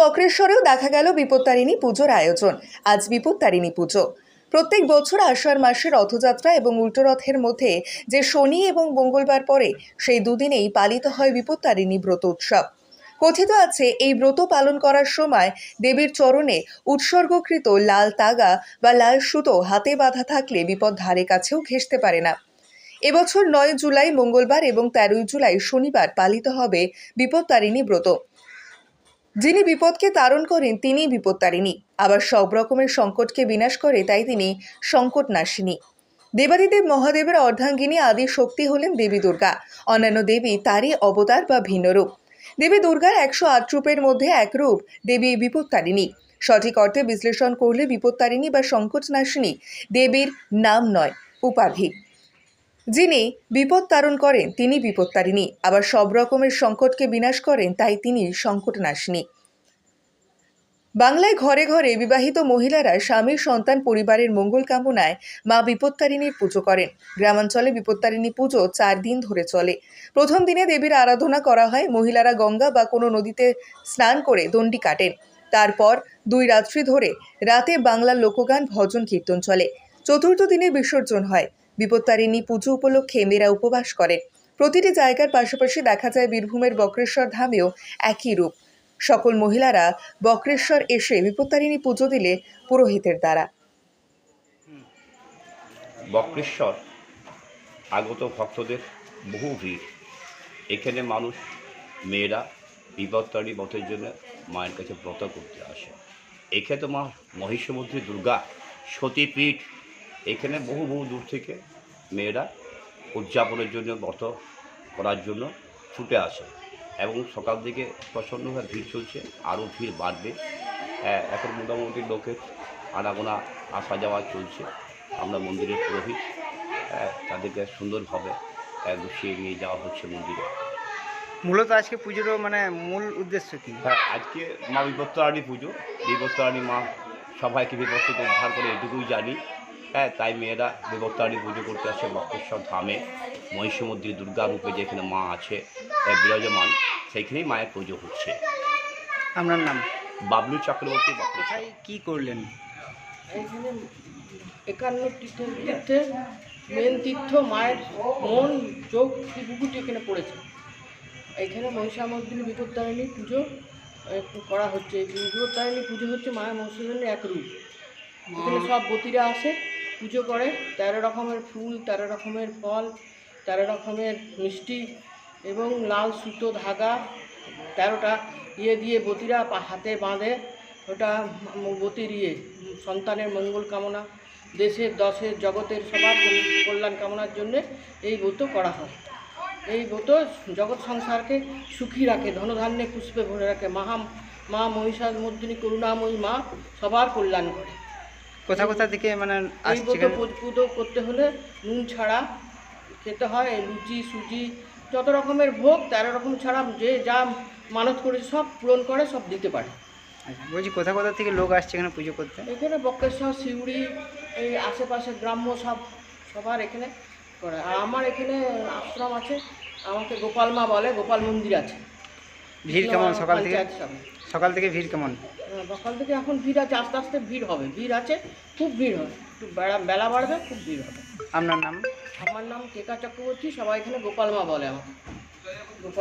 বক্রেশ্বরেও দেখা গেল বিপত্তারিণী পুজোর আয়োজন। আজ বিপত্তারিণী পুজো। প্রত্যেক বছর আষাঢ় মাসের রথযাত্রা এবং উল্টোরথের মধ্যে যে শনি এবং মঙ্গলবার পরে সেই দুদিনেই পালিত হয় বিপত্তারিণী ব্রত উৎসব। কথিত আছে, এই ব্রত পালন করার সময় দেবীর চরণে উৎসর্গকৃত লাল তাগা বা লাল সুতো হাতে বাঁধা থাকলে বিপদ ধারে কাছেও ঘেঁষতে পারে না। এবছর নয় জুলাই মঙ্গলবার এবং তেরোই জুলাই শনিবার পালিত হবে বিপত্তারিণী ব্রত। যিনি বিপদকে তারণ করেন তিনি বিপত্তারিণী আবার সব রকমের সংকটকে বিনাশ করে, তাই তিনি সংকট নাশিনী দেবাদিদেব মহাদেবের অর্ধাঙ্গিনী আদি শক্তি হলেন দেবী দুর্গা। অন্যান্য দেবী তারই অবতার বা ভিন্ন রূপ। দেবী দুর্গার একশো আট রূপের মধ্যে এক রূপ দেবী বিপত্তারিণী সঠিক অর্থে বিশ্লেষণ করলে বিপত্তারিণী বা সংকট নাশিনী দেবীর নাম নয়, উপাধি। যিনি বিপদ তারণ করেন, তিনি বিপত্তারিণী আবার সব রকমের সংকটকে বিনাশ করেন, তাই তিনি সংকট সংকটনাশিনী। বাংলায় ঘরে ঘরে বিবাহিত মহিলারা স্বামীর, সন্তান, পরিবারের মঙ্গল কামনায় মা বিপত্তারিণীর পুজো করেন। গ্রামাঞ্চলে বিপত্তারিণী পুজো চার দিন ধরে চলে। প্রথম দিনে দেবীর আরাধনা করা হয়, মহিলারা গঙ্গা বা কোনো নদীতে স্নান করে দণ্ডি কাটেন। তারপর দুই রাত্রি ধরে রাতে বাংলার লোকগান, ভজন, কীর্তন চলে। চতুর্থ দিনে বিসর্জন হয়। বিপত্তারিণী পুজো উপলক্ষে মেয়েরা উপবাস করে। প্রতিটি জায়গার পাশাপাশি দেখা যায় বীরভূমের বক্রেশ্বর ধামেও একই রূপ। সকল মহিলারা বক্রেশ্বর এসে বিপত্তারিণী পুজো দিলে পুরোহিতের দ্বারা। বক্রেশ্বর, আগত ভক্তদের বহু ভিড়। এখানে মানুষ, মেয়েরা বিপত্তারী ব্রতের জন্য মায়ের কাছে ব্রত করতে আসে। এখানে তো মা মহিষমুদ্রী দুর্গা সতীপীঠ এখানে বহু বহু দূর থেকে মেয়েরা উদযাপনের জন্য ব্রত করার জন্য ছুটে আসে এবং সকাল থেকে প্রচণ্ডভাবে ভিড় চলছে আরও ভিড় বাড়বে। হ্যাঁ, এখন মোটামুটি লোকের আনাগোনা আসা যাওয়া চলছে। আমরা মন্দিরের পুরোহিত হ্যাঁ, তাদেরকে সুন্দরভাবে গুছিয়ে নিয়ে যাওয়া হচ্ছে মন্দিরে। মূলত আজকে পুজোর মানে মূল উদ্দেশ্য কি? হ্যাঁ আজকে মা বিপত্তারানী পুজো। বিপত্তারানী মা সবাইকে বিপদ থেকে উদ্ধার করে এটুকুই জানি। হ্যাঁ তাই মেয়েরা বিপত্তারানী পুজো করতে আসে বক্রেশ্বর ধামে। মহিষমুদ্রী দুর্গা রূপে যেখানে মা আছে বিরাজমান সেইখানেই মায়ের পুজো হচ্ছে। আপনার নাম? বাবলু চক্রবর্তী বক্রেশ্বর। কোথায় কি করলেন? এখানে একান্ন তীর্থে মেন তীর্থ মায়ের মন চোখ ত্রিপুকুটি এখানে পড়েছে। এখানে মহিষামর্দিনী বিপত্তারিণী পুজো করা হচ্ছে। এই বিপত্তারিণী পুজো হচ্ছে মায়ের মহিষামর্দিনী এক রূপ। এখানে সব বতীরা আসে। পুজো করে, তেরো রকমের ফুল, তেরো রকমের ফল, তেরো রকমের মিষ্টি এবং লাল সুতো ধাগা, তেরোটা ইয়ে দিয়ে বতীরা হাতে বাঁধে, ওটা বতির ইয়ে সন্তানের মঙ্গল কামনা, দেশের, দশের, জগতের সবার কল্যাণ কামনার জন্যে এই ব্রত করা হয়। এই ব্রত জগৎ সংসারকে সুখী রাখে, ধনধান্যে পুষ্পে ভরে রাখে। মহা মা মহিষার মর্দিনী করুণাময়ী মা সবার কল্যাণ করে। কোথা কোথা থেকে মানে এই আসছে পুজো করতে হলে নুন ছাড়া খেতে হয় লুচি সুজি যত রকমের ভোগ তেরো রকম ছাড়া যে যা মানত করে সব পূরণ করে সব দিতে পারে। আচ্ছা, বলছি কোথা কোথা থেকে লোক আসছে এখানে পুজো করতে? এখানে বক্রেশ্বর সিউড়ি এই আশেপাশে গ্রাম্য সব সবার এখানে করে। আর আমার এখানে আশ্রম আছে আমাকে গোপাল মা বলে গোপাল মন্দির আছে। ভিড় কেমন সকাল থেকে? সকাল থেকে ভিড় কেমন? হ্যাঁ, সকাল থেকে এখন ভিড় আছে আস্তে আস্তে ভিড় হবে ভিড় আছে খুব ভিড় হবে। একটু বেড়া বেলা বাড়বে খুব ভিড় হবে। আপনার নাম? আমার নাম কেকা চক্রবর্তী সবাই এখানে গোপাল মা বলে আমাকে।